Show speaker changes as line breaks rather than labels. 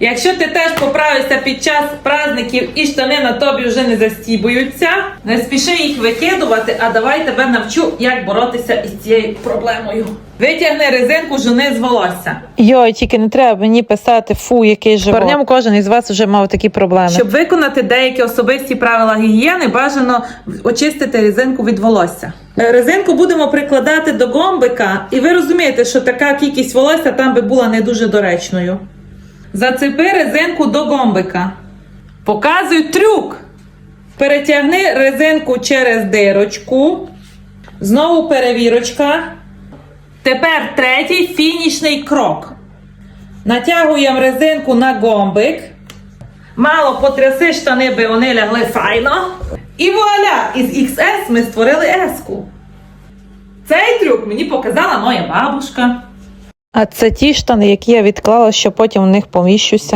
Якщо ти теж поправишся під час праздників і штани на тобі вже не застібуються, не спіши їх викидувати, а давай тебе навчу, як боротися із цією проблемою. Витягни резинку жони з волосся.
Йой, тільки не треба мені писати фу, який живот. Парням кожен із вас вже мав такі проблеми.
Щоб виконати деякі особисті правила гігієни, бажано очистити резинку від волосся. Е, Резинку будемо прикладати до гомбика, і ви розумієте, що така кількість волосся там би була не дуже доречною. Зацепи резинку до гомбика. Показую трюк. Перетягни резинку через дирочку. Знову перевірочка. Тепер третій фінішний крок. Натягуємо резинку на гомбик. Мало потряси штани, би вони лягли файно. І вуаля! Із XS ми створили S-ку. Цей трюк мені показала моя бабушка.
А це ті штани, які я відклала, що потім в них поміщуся.